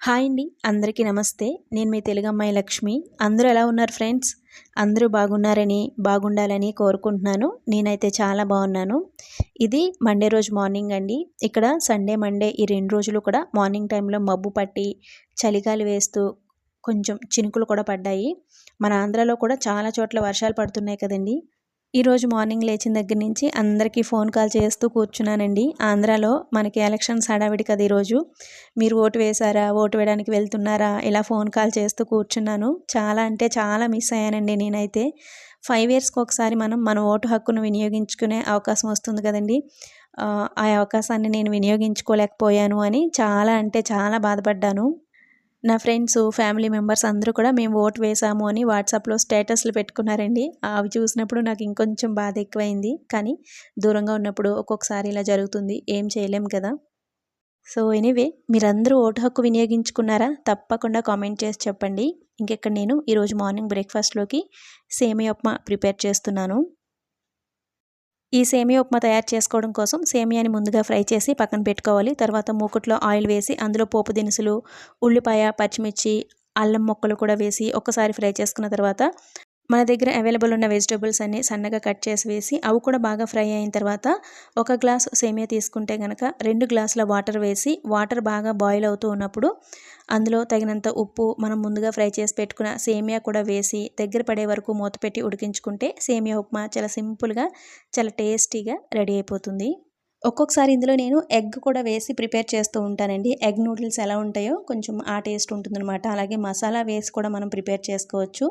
Hi అండి అందరికీ నమస్తే. నేను మీ తెలుగు అమ్మాయి లక్ష్మి. అందరూ ఎలా ఉన్నారు ఫ్రెండ్స్? అందరూ బాగున్నారని బాగుండాలని కోరుకుంటున్నాను. నేనైతే చాలా బాగున్నాను. ఇది మండే రోజు మార్నింగ్ అండి. ఇక్కడ సండే మండే ఈ రెండు రోజులు కూడా మార్నింగ్ టైంలో మబ్బు పట్టి చలిగాలి వేస్తూ కొంచెం చినుకులు కూడా పడ్డాయి. మన ఆంధ్రాలో కూడా చాలా చోట్ల వర్షాలు పడుతున్నాయి కదండి. ఈరోజు మార్నింగ్ లేచిన దగ్గర నుంచి అందరికీ ఫోన్ కాల్ చేస్తూ కూర్చున్నానండి. ఆంధ్రాలో మనకి ఎలక్షన్స్ హడావిడి కదా ఈరోజు మీరు ఓటు వేశారా? ఓటు వేయడానికి వెళ్తున్నారా? ఇలా ఫోన్ కాల్ చేస్తూ కూర్చున్నాను. చాలా అంటే చాలా మిస్ అయ్యానండి నేనైతే. ఫైవ్ ఇయర్స్కి ఒకసారి మనం మన ఓటు హక్కును వినియోగించుకునే అవకాశం వస్తుంది కదండి. ఆ అవకాశాన్ని నేను వినియోగించుకోలేకపోయాను అని చాలా అంటే చాలా బాధపడ్డాను. నా ఫ్రెండ్స్ ఫ్యామిలీ మెంబర్స్ అందరూ కూడా మేము ఓటు వేసాము అని వాట్సాప్లో స్టేటస్లు పెట్టుకున్నారండి. అవి చూసినప్పుడు నాకు ఇంకొంచెం బాధ ఎక్కువైంది. కానీ దూరంగా ఉన్నప్పుడు ఒక్కొక్కసారి ఇలా జరుగుతుంది. ఏం చేయలేం కదా. సో ఎనీవే మీరందరూ ఓటు హక్కు వినియోగించుకున్నారా? తప్పకుండా కామెంట్ చేసి చెప్పండి. ఇంకెక్కడ నేను ఈరోజు మార్నింగ్ బ్రేక్ఫాస్ట్లోకి సేమియా ఉప్మా ప్రిపేర్ చేస్తున్నాను. ఈ సేమియా ఉప్మా తయారు చేసుకోవడం కోసం సేమియాని ముందుగా ఫ్రై చేసి పక్కన పెట్టుకోవాలి. తర్వాత మూకుట్లో ఆయిల్ వేసి అందులో పోపు దినుసులు ఉల్లిపాయ పచ్చిమిర్చి అల్లం మొక్కలు కూడా వేసి ఒక్కసారి ఫ్రై చేసుకున్న తర్వాత మన దగ్గర అవైలబుల్ ఉన్న వెజిటేబుల్స్ అన్నీ సన్నగా కట్ చేసి వేసి అవి కూడా బాగా ఫ్రై అయిన తర్వాత ఒక గ్లాస్ సేమియా తీసుకుంటే కనుక రెండు గ్లాసుల వాటర్ వేసి వాటర్ బాగా బాయిల్ అవుతూ ఉన్నప్పుడు అందులో తగినంత ఉప్పు మనం ముందుగా ఫ్రై చేసి పెట్టుకున్న సేమియా కూడా వేసి దగ్గర పడే వరకు మూత పెట్టి ఉడికించుకుంటే సేమియా ఉప్మా చాలా సింపుల్గా చాలా టేస్టీగా రెడీ అయిపోతుంది. ఒక్కొక్కసారి ఇందులో నేను ఎగ్ కూడా వేసి ప్రిపేర్ చేస్తూ ఉంటానండి. ఎగ్ నూడిల్స్ ఎలా ఉంటాయో కొంచెం ఆ టేస్ట్ ఉంటుందన్నమాట. అలాగే మసాలా వేసి కూడా మనం ప్రిపేర్ చేసుకోవచ్చు.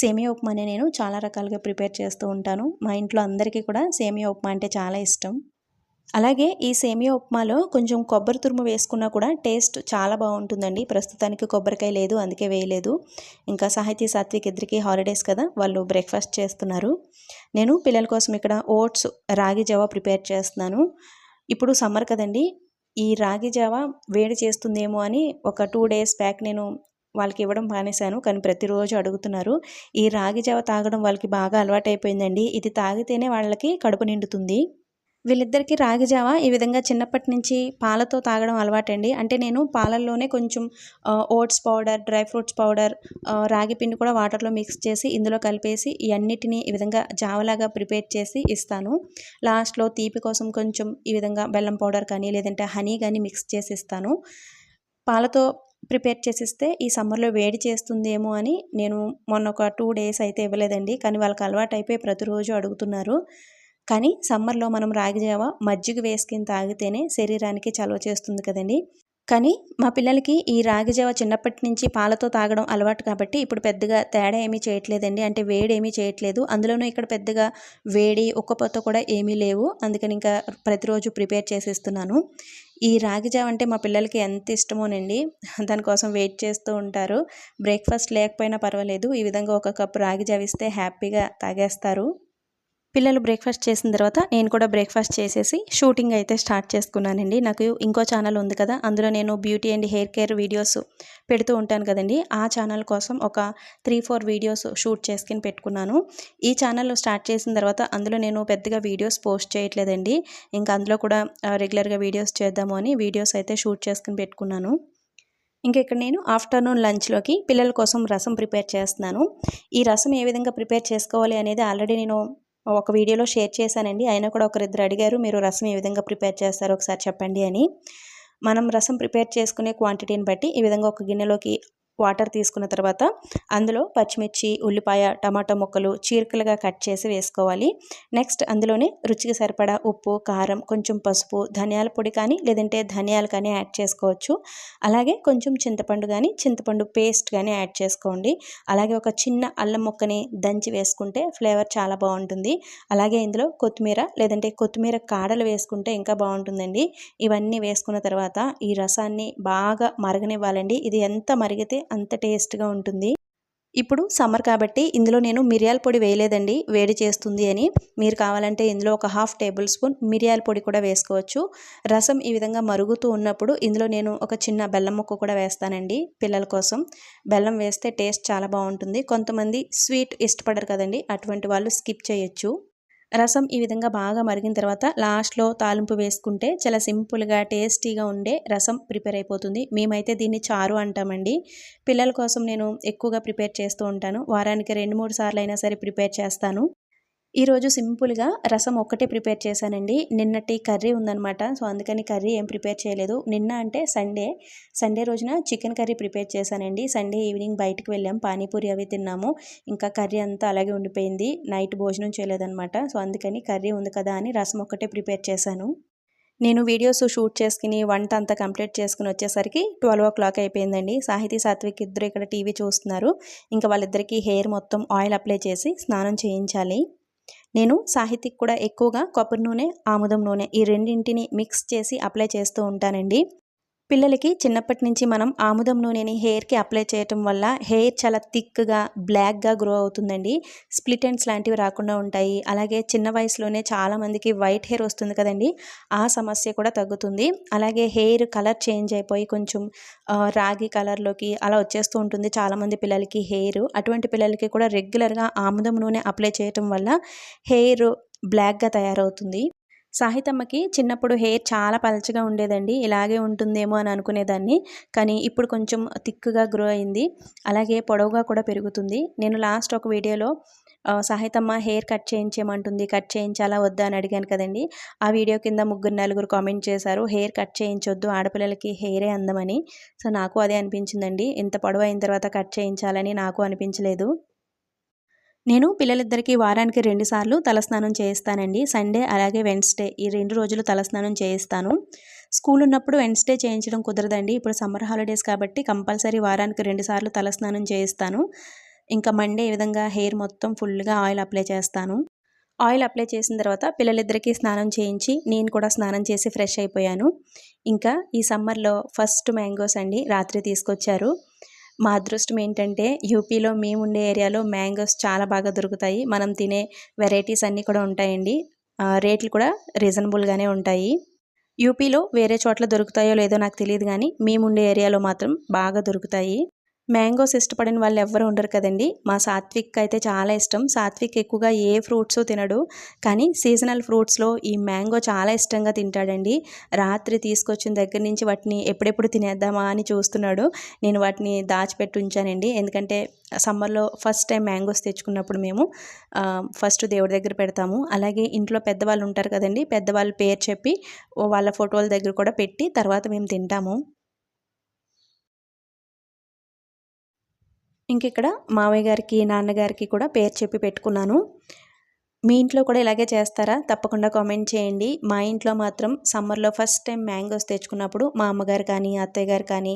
సేమియా ఉప్మానే నేను చాలా రకాలుగా ప్రిపేర్ చేస్తూ ఉంటాను. మా ఇంట్లో అందరికీ కూడా సేమియా ఉప్మా అంటే చాలా ఇష్టం. అలాగే ఈ సేమియా ఉప్మాలో కొంచెం కొబ్బరి తురుము వేసుకున్నా కూడా టేస్ట్ చాలా బాగుంటుందండి. ప్రస్తుతానికి కొబ్బరికాయ లేదు అందుకే వేయలేదు. ఇంకా సాహితీ సాత్విక్ ఇద్దరికి హాలిడేస్ కదా వాళ్ళు బ్రేక్ఫాస్ట్ చేస్తున్నారు. నేను పిల్లల కోసం ఇక్కడ ఓట్స్ రాగి జవా ప్రిపేర్ చేస్తున్నాను. ఇప్పుడు సమ్మర్ కదండి. ఈ రాగి జావ వేడి చేస్తుందేమో అని ఒక టూ డేస్ బ్యాక్ నేను వాళ్ళకి ఇవ్వడం మానేశాను. కానీ ప్రతిరోజు అడుగుతున్నారు. ఈ రాగి జావ తాగడం వాళ్ళకి బాగా అలవాటైపోయిందండి. ఇది తాగితేనే వాళ్ళకి కడుపు నిండుతుంది. వీళ్ళిద్దరికీ రాగి జావ ఈ విధంగా చిన్నప్పటి నుంచి పాలతో తాగడం అలవాటండి. అంటే నేను పాలల్లోనే కొంచెం oats powder dry fruits powder రాగి పిండి కూడా వాటర్లో మిక్స్ చేసి ఇందులో కలిపేసి ఇవన్నిటిని ఈ విధంగా జావలాగా ప్రిపేర్ చేసి ఇస్తాను. లాస్ట్లో తీపి కోసం కొంచెం ఈ విధంగా బెల్లం పౌడర్ కానీ లేదంటే హనీ కానీ మిక్స్ చేసి ఇస్తాను. పాలతో ప్రిపేర్ చేసిస్తే ఈ సమ్మర్లో వేడి చేస్తుందేమో అని నేను మొన్న ఒక టూ డేస్ అయితే ఇవ్వలేదండి. కానీ వాళ్ళకి అలవాటు అయిపోయి ప్రతిరోజు అడుగుతున్నారు. కానీ సమ్మర్లో మనం రాగి జావ మజ్జిగ వేసుకుని తాగితేనే శరీరానికి చలవ చేస్తుంది కదండి. కానీ మా పిల్లలకి ఈ రాగి జావ చిన్నప్పటి నుంచి పాలతో తాగడం అలవాటు కాబట్టి ఇప్పుడు పెద్దగా తేడా ఏమీ చేయట్లేదండి. అంటే వేడి ఏమీ చేయట్లేదు. అందులోనూ ఇక్కడ పెద్దగా వేడి ఉక్కపోత కూడా ఏమీ లేవు. అందుకని ఇంకా ప్రతిరోజు ప్రిపేర్ చేసేస్తున్నాను. ఈ రాగి జావ అంటే మా పిల్లలకి ఎంత ఇష్టమోనండి. దానికోసం వెయిట్ చేస్తూ ఉంటారు. బ్రేక్ఫాస్ట్ లేకపోయినా పర్వాలేదు. ఈ విధంగా ఒక కప్ రాగి జావ ఇస్తే హ్యాపీగా తాగేస్తారు. పిల్లలు బ్రేక్ఫాస్ట్ చేసిన తర్వాత నేను కూడా బ్రేక్ఫాస్ట్ చేసేసి షూటింగ్ అయితే స్టార్ట్ చేసుకున్నానండి. నాకు ఇంకో ఛానల్ ఉంది కదా అందులో నేను beauty and hair care videos పెడుతూ ఉంటాను కదండి. ఆ ఛానల్ కోసం ఒక త్రీ ఫోర్ వీడియోస్ షూట్ చేసుకుని పెట్టుకున్నాను. ఈ ఛానల్ స్టార్ట్ చేసిన తర్వాత అందులో నేను పెద్దగా వీడియోస్ పోస్ట్ చేయట్లేదండి. ఇంకా అందులో కూడా రెగ్యులర్గా వీడియోస్ చేద్దాము అని వీడియోస్ అయితే షూట్ చేసుకుని పెట్టుకున్నాను. ఇంకా ఇక్కడ నేను ఆఫ్టర్నూన్ లంచ్లోకి పిల్లల కోసం రసం ప్రిపేర్ చేస్తున్నాను. ఈ రసం ఏ విధంగా ప్రిపేర్ చేసుకోవాలి అనేది ఆల్రెడీ నేను ఒక వీడియోలో షేర్ చేశానండి. అయినా కూడా ఒకరిద్దరు అడిగారు మీరు రసం ఏ విధంగా ప్రిపేర్ చేస్తారో ఒకసారి చెప్పండి అని. మనం రసం ప్రిపేర్ చేసుకునే క్వాంటిటీని బట్టి ఈ విధంగా ఒక గిన్నెలోకి వాటర్ తీసుకున్న తర్వాత అందులో పచ్చిమిర్చి ఉల్లిపాయ టమాటా ముక్కలు చీరకలుగా కట్ చేసి వేసుకోవాలి. నెక్స్ట్ అందులోనే రుచికి సరిపడా ఉప్పు కారం కొంచెం పసుపు ధనియాల పొడి కానీ లేదంటే ధనియాలు కానీ యాడ్ చేసుకోవచ్చు. అలాగే కొంచెం చింతపండు కానీ చింతపండు పేస్ట్ కానీ యాడ్ చేసుకోండి. అలాగే ఒక చిన్న అల్లం ముక్కని దంచి వేసుకుంటే ఫ్లేవర్ చాలా బాగుంటుంది. అలాగే ఇందులో కొత్తిమీర లేదంటే కొత్తిమీర కాడలు వేసుకుంటే ఇంకా బాగుంటుందండి. ఇవన్నీ వేసుకున్న తర్వాత ఈ రసాన్ని బాగా మరగనివ్వాలండి. ఇది ఎంత మరిగితే అంత టేస్ట్గా ఉంటుంది. ఇప్పుడు సమ్మర్ కాబట్టి ఇందులో నేను మిరియాల పొడి వేయలేదండి వేడి చేస్తుంది అని. మీరు కావాలంటే ఇందులో ఒక హాఫ్ టేబుల్ స్పూన్ మిరియాల పొడి కూడా వేసుకోవచ్చు. రసం ఈ విధంగా మరుగుతూ ఉన్నప్పుడు ఇందులో నేను ఒక చిన్న బెల్లం ముక్క కూడా వేస్తానండి పిల్లల కోసం. బెల్లం వేస్తే టేస్ట్ చాలా బాగుంటుంది. కొంతమంది స్వీట్ ఇష్టపడరు కదండి అటువంటి వాళ్ళు స్కిప్ చేయొచ్చు. రసం ఈ విధంగా బాగా మరిగిన తర్వాత లాస్ట్లో తాలింపు వేసుకుంటే చాలా సింపుల్గా టేస్టీగా ఉండే రసం ప్రిపేర్ అయిపోతుంది. మేమైతే దీన్ని చారు అంటామండి. పిల్లల కోసం నేను ఎక్కువగా ప్రిపేర్ చేస్తూ ఉంటాను. వారానికి రెండు మూడు సార్లు అయినా సరే ప్రిపేర్ చేస్తాను. ఈరోజు సింపుల్గా రసం ఒక్కటే ప్రిపేర్ చేశానండి. నిన్నటి కర్రీ ఉందనమాట సో అందుకని కర్రీ ఏం ప్రిపేర్ చేయలేదు. నిన్న అంటే సండే. సండే రోజున చికెన్ కర్రీ ప్రిపేర్ చేశానండి. సండే ఈవినింగ్ బయటకు వెళ్ళాం. పానీపూరి అవి తిన్నాము. ఇంకా కర్రీ అంతా అలాగే ఉండిపోయింది. నైట్ భోజనం చేయలేదనమాట సో అందుకని కర్రీ ఉంది కదా అని రసం ఒక్కటే ప్రిపేర్ చేశాను. నేను వీడియోస్ షూట్ చేసుకుని వంట అంతా కంప్లీట్ చేసుకుని వచ్చేసరికి ట్వెల్వ్ ఓ క్లాక్ అయిపోయిందండి. సాహితీ సాత్విక్ ఇద్దరు ఇక్కడ టీవీ చూస్తున్నారు. ఇంకా వాళ్ళిద్దరికీ హెయిర్ మొత్తం ఆయిల్ అప్లై చేసి స్నానం చేయించాలి. నేను సాహిత్యకి కూడా ఎక్కువగా కొబ్బరి నూనె ఆముదం నూనె ఈ రెండింటిని మిక్స్ చేసి అప్లై చేస్తూ ఉంటానండి. పిల్లలకి చిన్నప్పటి నుంచి మనం ఆముదం నూనెని హెయిర్కి అప్లై చేయటం వల్ల హెయిర్ చాలా థిక్గా బ్లాక్గా గ్రో అవుతుందండి. స్ప్లిట్ ఎండ్స్ లాంటివి రాకుండా ఉంటాయి. అలాగే చిన్న వయసులోనే చాలామందికి వైట్ హెయిర్ వస్తుంది కదండి. ఆ సమస్య కూడా తగ్గుతుంది. అలాగే హెయిర్ కలర్ చేంజ్ అయిపోయి కొంచెం రాగి కలర్లోకి అలా వచ్చేస్తూ ఉంటుంది చాలామంది పిల్లలకి హెయిర్. అటువంటి పిల్లలకి కూడా రెగ్యులర్గా ఆముదం నూనె అప్లై చేయటం వల్ల హెయిర్ బ్లాక్గా తయారవుతుంది. సాహితమ్మకి చిన్నప్పుడు హెయిర్ చాలా పలచగా ఉండేదండి. ఇలాగే ఉంటుందేమో అని అనుకునేదాన్ని. కానీ ఇప్పుడు కొంచెం థిక్గా గ్రో అయింది. అలాగే పొడవుగా కూడా పెరుగుతుంది. నేను లాస్ట్ ఒక వీడియోలో సాహితమ్మ హెయిర్ కట్ చేయించేయమంటుంది కట్ చేయించాలా వద్దా అని అడిగాను కదండి. ఆ వీడియో కింద ముగ్గురు నలుగురు కామెంట్ చేశారు హెయిర్ కట్ చేయించొద్దు ఆడపిల్లలకి హెయిరే అందమని. సో నాకు అదే అనిపించిందండి. ఇంత పొడవు అయిన తర్వాత కట్ చేయించాలని నాకు అనిపించలేదు. నేను పిల్లలిద్దరికీ వారానికి రెండుసార్లు తలస్నానం చేయిస్తానండి. సండే అలాగే వెన్స్డే ఈ రెండు రోజులు తలస్నానం చేయిస్తాను. స్కూల్ ఉన్నప్పుడు వెన్స్డే చేయించడం కుదరదండి. ఇప్పుడు సమ్మర్ హాలిడేస్ కాబట్టి కంపల్సరీ వారానికి రెండుసార్లు తలస్నానం చేయిస్తాను. ఇంకా మండే ఈ విధంగా హెయిర్ మొత్తం ఫుల్గా ఆయిల్ అప్లై చేస్తాను. ఆయిల్ అప్లై చేసిన తర్వాత పిల్లలిద్దరికీ స్నానం చేయించి నేను కూడా స్నానం చేసి ఫ్రెష్ అయిపోయాను. ఇంకా ఈ సమ్మర్లో ఫస్ట్ మ్యాంగోస్ అండి రాత్రి తీసుకొచ్చారు. మా అదృష్టం ఏంటంటే యూపీలో మేము ఉండే ఏరియాలో మ్యాంగోస్ చాలా బాగా దొరుకుతాయి. మనం తినే వెరైటీస్ అన్నీ కూడా ఉంటాయండి. రేట్లు కూడా రీజనబుల్గానే ఉంటాయి. యూపీలో వేరే చోట్ల దొరుకుతాయో లేదో నాకు తెలియదు కానీ మేము ఉండే ఏరియాలో మాత్రం బాగా దొరుకుతాయి. మ్యాంగోస్ ఇష్టపడిన వాళ్ళు ఎవ్వరు ఉండరు కదండి. మా సాత్విక్ అయితే చాలా ఇష్టం. సాత్విక్ ఎక్కువగా ఏ ఫ్రూట్స్ తినడు. కానీ సీజనల్ ఫ్రూట్స్లో ఈ మ్యాంగో చాలా ఇష్టంగా తింటాడండి. రాత్రి తీసుకొచ్చిన దగ్గర నుంచి వాటిని ఎప్పుడెప్పుడు తినేద్దామా అని చూస్తున్నాడు. నేను వాటిని దాచిపెట్టి ఉంచానండి. ఎందుకంటే సమ్మర్లో ఫస్ట్ టైం మ్యాంగోస్ తెచ్చుకున్నప్పుడు మేము ఫస్ట్ దేవుడి దగ్గర పెడతాము. అలాగే ఇంట్లో పెద్దవాళ్ళు ఉంటారు కదండి. పెద్దవాళ్ళు పేరు చెప్పి వాళ్ళ ఫోటోల దగ్గర కూడా పెట్టి తర్వాత మేము తింటాము. ఇంక ఇక్కడ మావయ్య గారికి నాన్నగారికి కూడా పేరు చెప్పి పెట్టుకున్నాను. మీ ఇంట్లో కూడా ఇలాగే చేస్తారా? తప్పకుండా కామెంట్ చేయండి. మా ఇంట్లో మాత్రం సమ్మర్లో ఫస్ట్ టైం మ్యాంగోస్ తెచ్చుకున్నప్పుడు మా అమ్మగారు కానీ అత్తయ్య గారు కానీ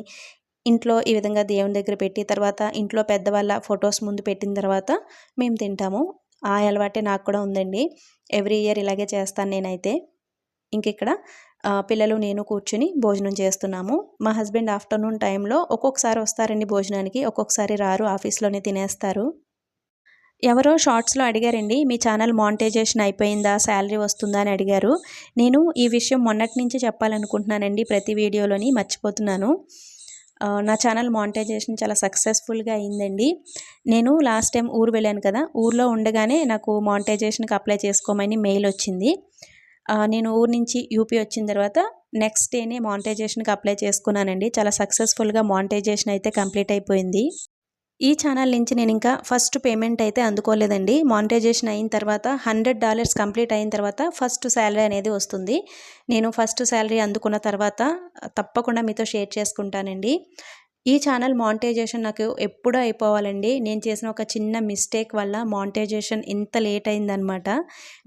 ఇంట్లో ఈ విధంగా దేవుని దగ్గర పెట్టి తర్వాత ఇంట్లో పెద్దవాళ్ళ ఫొటోస్ ముందు పెట్టిన తర్వాత మేము తింటాము. ఆ అలవాటే నాకు కూడా ఉందండి. ఎవ్రీ ఇయర్ ఇలాగే చేస్తాను నేనైతే. ఇంక ఇక్కడ పిల్లలు నేను కూర్చుని భోజనం చేస్తున్నాము. మా హస్బెండ్ ఆఫ్టర్నూన్ టైంలో ఒక్కొక్కసారి వస్తారండి భోజనానికి ఒక్కొక్కసారి రారు ఆఫీస్లోనే తినేస్తారు. ఎవరో షార్ట్స్లో అడిగారండి మీ ఛానల్ మానిటైజేషన్ అయిపోయిందా శాలరీ వస్తుందా? అని అడిగారు. నేను ఈ విషయం మొన్నటి నుంచి చెప్పాలనుకుంటున్నానండి ప్రతి వీడియోలోని మర్చిపోతున్నాను. నా ఛానల్ మానిటైజేషన్ చాలా సక్సెస్ఫుల్గా అయిందండి. నేను లాస్ట్ టైం ఊరు వెళ్ళాను కదా ఊర్లో ఉండగానే నాకు మానిటైజేషన్కి అప్లై చేసుకోమని మెయిల్ వచ్చింది. నేను ఊరు నుంచి యూపీ వచ్చిన తర్వాత నెక్స్ట్ డేనే మానిటైజేషన్కి అప్లై చేసుకున్నానండి. చాలా సక్సెస్ఫుల్గా మానిటైజేషన్ అయితే కంప్లీట్ అయిపోయింది. ఈ ఛానల్ నుంచి నేను ఇంకా ఫస్ట్ పేమెంట్ అయితే అందుకోలేదండి. మానిటైజేషన్ అయిన తర్వాత హండ్రెడ్ డాలర్స్ కంప్లీట్ అయిన తర్వాత ఫస్ట్ శాలరీ అనేది వస్తుంది. నేను ఫస్ట్ శాలరీ అందుకున్న తర్వాత తప్పకుండా మీతో షేర్ చేసుకుంటానండి. ఈ ఛానల్ మానిటైజేషన్ నాకు ఎప్పుడూ అయిపోవాలండి. నేను చేసిన ఒక చిన్న మిస్టేక్ వల్ల మానిటైజేషన్ ఇంత లేట్ అయిందనమాట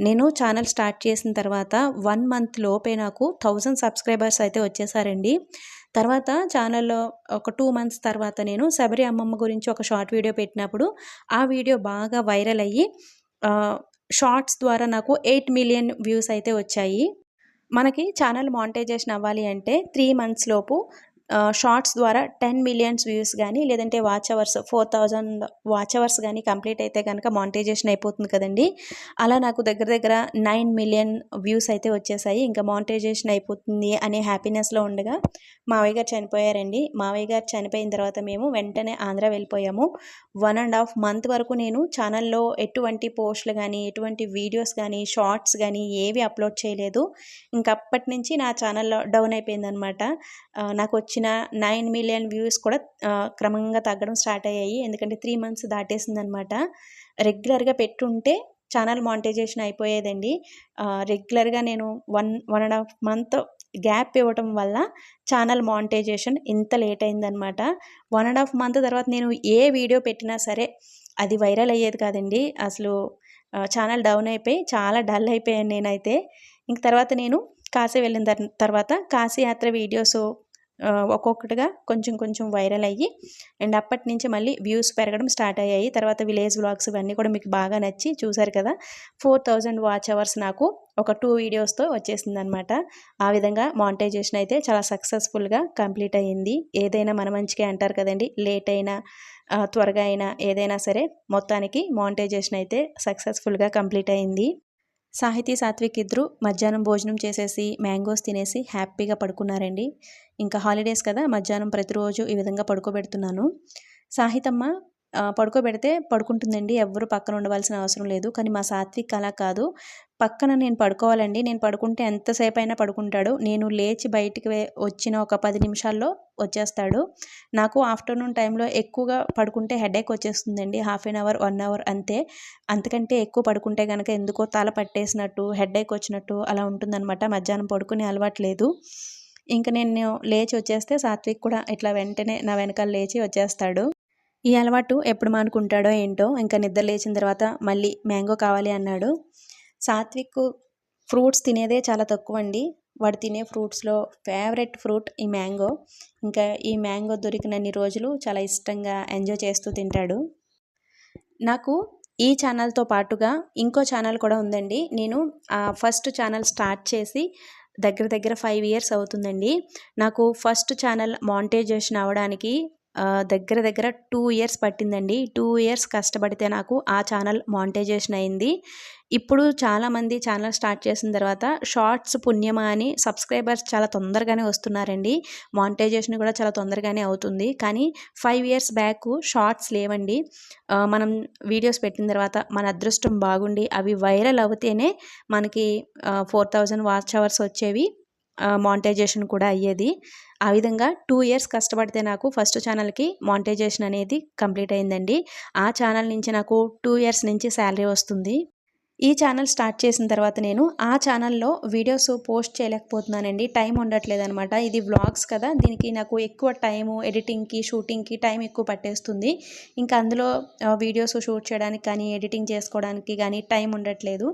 నేను ఛానల్ స్టార్ట్ చేసిన తర్వాత వన్ మంత్ లోపే నాకు థౌజండ్ సబ్స్క్రైబర్స్ అయితే వచ్చేసారండి. తర్వాత ఛానల్లో ఒక టూ మంత్స్ తర్వాత నేను శబరి అమ్మమ్మ గురించి ఒక షార్ట్ వీడియో పెట్టినప్పుడు ఆ వీడియో బాగా వైరల్ అయ్యి షార్ట్స్ ద్వారా నాకు ఎయిట్ మిలియన్ వ్యూస్ అయితే వచ్చాయి. మనకి ఛానల్ మానిటైజేషన్ అవ్వాలి అంటే త్రీ మంత్స్ లోపు షార్ట్స్ ద్వారా టెన్ మిలియన్స్ వ్యూస్ కానీ లేదంటే watch hours four thousand watch hours కానీ కంప్లీట్ అయితే కనుక మానిటైజేషన్ అయిపోతుంది కదండి. అలా నాకు దగ్గర దగ్గర నైన్ మిలియన్ వ్యూస్ అయితే వచ్చేసాయి. ఇంకా మానిటైజేషన్ అయిపోతుంది అనే హ్యాపీనెస్లో ఉండగా మావయ్య గారు చనిపోయారండి. మావయ్య గారు చనిపోయిన తర్వాత మేము వెంటనే ఆంధ్ర వెళ్ళిపోయాము. వన్ అండ్ హాఫ్ మంత్ వరకు నేను ఛానల్లో ఎటువంటి పోస్టులు కానీ ఎటువంటి వీడియోస్ కానీ షార్ట్స్ కానీ ఏవి అప్లోడ్ చేయలేదు. ఇంకప్పటి నుంచి నా ఛానల్లో డౌన్ అయిపోయిందనమాట నాకు వచ్చిన నైన్ మిలియన్ వ్యూస్ కూడా క్రమంగా తగ్గడం స్టార్ట్ అయ్యాయి. ఎందుకంటే త్రీ మంత్స్ దాటేసిందనమాట. రెగ్యులర్గా పెట్టుంటే ఛానల్ మానిటైజేషన్ అయిపోయేదండి. రెగ్యులర్గా నేను one one and half month gap ఇవ్వటం వల్ల ఛానల్ మానిటైజేషన్ ఇంత లేట్ అయిందనమాట. వన్ అండ్ హాఫ్ మంత్ తర్వాత నేను ఏ వీడియో పెట్టినా సరే అది వైరల్ అయ్యేది కాదండి. అసలు ఛానల్ డౌన్ అయిపోయి చాలా డల్ అయిపోయాను నేనైతే. ఇంక తర్వాత నేను కాశీ వెళ్ళిన తర్వాత కాశీయాత్ర వీడియోస్ ఒక్కొక్కటిగా కొంచెం కొంచెం వైరల్ అయ్యి అండ్ అప్పటి నుంచి మళ్ళీ వ్యూస్ పెరగడం స్టార్ట్ అయ్యాయి. తర్వాత విలేజ్ వ్లాగ్స్ ఇవన్నీ కూడా మీకు బాగా నచ్చి చూశారు కదా. ఫోర్ థౌజండ్ వాచ్ అవర్స్ నాకు ఒక టూ వీడియోస్తో వచ్చేసింది అనమాట ఆ విధంగా మానిటైజేషన్ అయితే చాలా సక్సెస్ఫుల్గా కంప్లీట్ అయ్యింది. ఏదైనా మన మంచిగా అంటారు కదండి. లేట్ అయినా త్వరగా అయినా ఏదైనా సరే మొత్తానికి మానిటైజేషన్ అయితే సక్సెస్ఫుల్గా కంప్లీట్ అయింది సాహితీ సాత్విక్ ఇద్దరు మధ్యాహ్నం భోజనం చేసేసి మ్యాంగోస్ తినేసి హ్యాపీగా పడుకున్నారండి. ఇంకా హాలిడేస్ కదా మధ్యాహ్నం ప్రతిరోజు ఈ విధంగా పడుకోబెడుతున్నాను. సాహితమ్మ పడుకోబెడితే పడుకుంటుందండి. ఎవరు పక్కన ఉండవలసిన అవసరం లేదు. కానీ మా సాత్విక్ అలా కాదు. పక్కన నేను పడుకోవాలండి. నేను పడుకుంటే ఎంతసేపు అయినా పడుకుంటాడు. నేను లేచి బయటికి వచ్చిన ఒక పది నిమిషాల్లో వచ్చేస్తాడు. నాకు ఆఫ్టర్నూన్ టైంలో ఎక్కువగా పడుకుంటే హెడేక్ వచ్చేస్తుందండి. Half an hour one hour అంతే. అంతకంటే ఎక్కువ పడుకుంటే కనుక ఎందుకో తల పట్టేసినట్టు హెడేక్ వచ్చినట్టు అలా ఉంటుందన్నమాట. మధ్యాహ్నం పడుకునే అలవాటు లేదు. ఇంకా నేను లేచి వచ్చేస్తే సాత్విక్ కూడా ఇట్లా వెంటనే నా వెనకాల లేచి వచ్చేస్తాడు. ఈ అలవాటు ఎప్పుడు మానుకుంటాడో ఏంటో ఇంకా నిద్ర లేచిన తర్వాత మళ్ళీ మ్యాంగో కావాలి అన్నాడు. సాత్విక్ ఫ్రూట్స్ తినేదే చాలా తక్కువ అండి వాడు తినే ఫ్రూట్స్లో ఫేవరెట్ ఫ్రూట్ ఈ మ్యాంగో. ఇంకా ఈ మ్యాంగో దొరికినన్ని రోజులు చాలా ఇష్టంగా ఎంజాయ్ చేస్తూ తింటాడు. నాకు ఈ ఛానల్తో పాటుగా ఇంకో ఛానల్ కూడా ఉందండి. నేను ఫస్ట్ ఛానల్ స్టార్ట్ చేసి దగ్గర దగ్గర ఫైవ్ ఇయర్స్ అవుతుందండి. నాకు ఫస్ట్ ఛానల్ మానిటైజేషన్ అవ్వడానికి దగ్గర దగ్గర టూ ఇయర్స్ పట్టిందండి. టూ ఇయర్స్ కష్టపడితే నాకు ఆ ఛానల్ మానిటైజేషన్ అయింది. ఇప్పుడు చాలామంది ఛానల్ స్టార్ట్ చేసిన తర్వాత షార్ట్స్ పుణ్యమా అని సబ్స్క్రైబర్స్ చాలా తొందరగానే వస్తున్నారండి. మానిటైజేషన్ కూడా చాలా తొందరగానే అవుతుంది. కానీ ఫైవ్ ఇయర్స్ బ్యాక్ షార్ట్స్ లేవండి. మనం వీడియోస్ పెట్టిన తర్వాత మన అదృష్టం బాగుండి అవి వైరల్ అవుతేనే మనకి ఫోర్ థౌజండ్ వాచ్ అవర్స్ వచ్చేవి. మానిటైజేషన్ కూడా అయ్యేది. ఆ విధంగా టూ ఇయర్స్ కష్టపడితే నాకు ఫస్ట్ ఛానల్కి మానిటైజేషన్ అనేది కంప్లీట్ అయిందండి. ఆ ఛానల్ నుంచి నాకు టూ ఇయర్స్ నుంచి శాలరీ వస్తుంది. ఈ ఛానల్ స్టార్ట్ చేసిన తర్వాత నేను ఆ ఛానల్లో వీడియోస్ పోస్ట్ చేయలేకపోతున్నానండి. టైం ఉండట్లేదు అనమాట ఇది వ్లాగ్స్ కదా. దీనికి నాకు ఎక్కువ టైము ఎడిటింగ్కి షూటింగ్కి టైం ఎక్కువ పట్టేస్తుంది. ఇంకా అందులో వీడియోస్ షూట్ చేయడానికి కానీ ఎడిటింగ్ చేసుకోవడానికి కానీ టైం ఉండట్లేదు.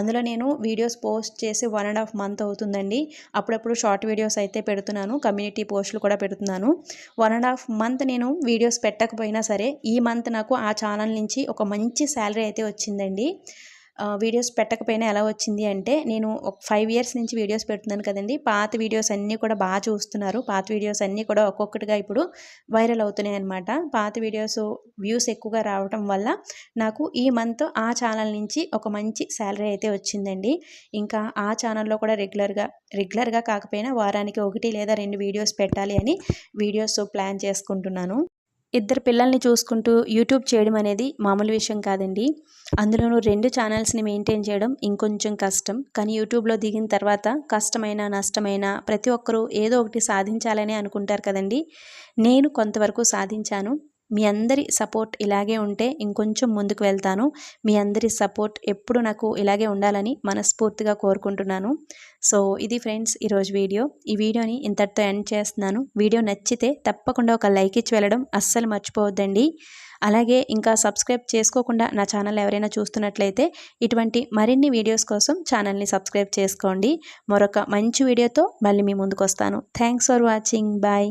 అందులో నేను వీడియోస్ పోస్ట్ చేసి వన్ అండ్ హాఫ్ మంత్ అవుతుందండి. అప్పుడప్పుడు షార్ట్ వీడియోస్ అయితే పెడుతున్నాను. కమ్యూనిటీ పోస్టులు కూడా పెడుతున్నాను. వన్ అండ్ హాఫ్ మంత్ నేను వీడియోస్ పెట్టకపోయినా సరే ఈ మంత్ నాకు ఆ ఛానల్ నుంచి ఒక మంచి శాలరీ అయితే వచ్చిందండి. వీడియోస్ పెట్టకపోయినా ఎలా వచ్చింది అంటే నేను ఒక ఫైవ్ ఇయర్స్ నుంచి వీడియోస్ పెడుతున్నాను కదండి. పాత వీడియోస్ అన్నీ కూడా బాగా చూస్తున్నారు. పాత వీడియోస్ అన్నీ కూడా ఒక్కొక్కటిగా ఇప్పుడు వైరల్ అవుతున్నాయి అనమాట పాత వీడియోస్ వ్యూస్ ఎక్కువగా రావడం వల్ల నాకు ఈ మంత్ ఆ ఛానల్ నుంచి ఒక మంచి శాలరీ అయితే వచ్చిందండి. ఇంకా ఆ ఛానల్లో కూడా రెగ్యులర్గా రెగ్యులర్గా కాకపోయినా వారానికి ఒకటి లేదా రెండు వీడియోస్ పెట్టాలి అని వీడియోస్ ప్లాన్ చేసుకుంటున్నాను. ఇద్దరు పిల్లల్ని చూసుకుంటూ యూట్యూబ్ చేయడం అనేది మామూలు విషయం కాదండి. అందులోనూ రెండు ఛానల్స్ని మెయింటైన్ చేయడం ఇంకొంచెం కష్టం. కానీ యూట్యూబ్లో దిగిన తర్వాత కష్టమైన నష్టమైన ప్రతి ఒక్కరూ ఏదో ఒకటి సాధించాలని అనుకుంటారు కదండి. నేను కొంతవరకు సాధించాను. మీ అందరి సపోర్ట్ ఇలాగే ఉంటే ఇంకొంచెం ముందుకు వెళ్తాను. మీ అందరి సపోర్ట్ ఎప్పుడు నాకు ఇలాగే ఉండాలని మనస్ఫూర్తిగా కోరుకుంటున్నాను. సో ఇది ఫ్రెండ్స్ ఈరోజు వీడియో. ఈ వీడియోని ఇంతటితో ఎండ్ చేస్తున్నాను. వీడియో నచ్చితే తప్పకుండా ఒక లైక్ ఇచ్చి వెళ్ళడం అస్సలు మర్చిపోవద్దండి. అలాగే ఇంకా సబ్స్క్రైబ్ చేసుకోకుండా నా ఛానల్ ఎవరైనా చూస్తున్నట్లయితే ఇటువంటి మరిన్ని వీడియోస్ కోసం ఛానల్ని సబ్స్క్రైబ్ చేసుకోండి. మరొక మంచి వీడియోతో మళ్ళీ మీ ముందుకు వస్తాను. Thanks for watching. బాయ్.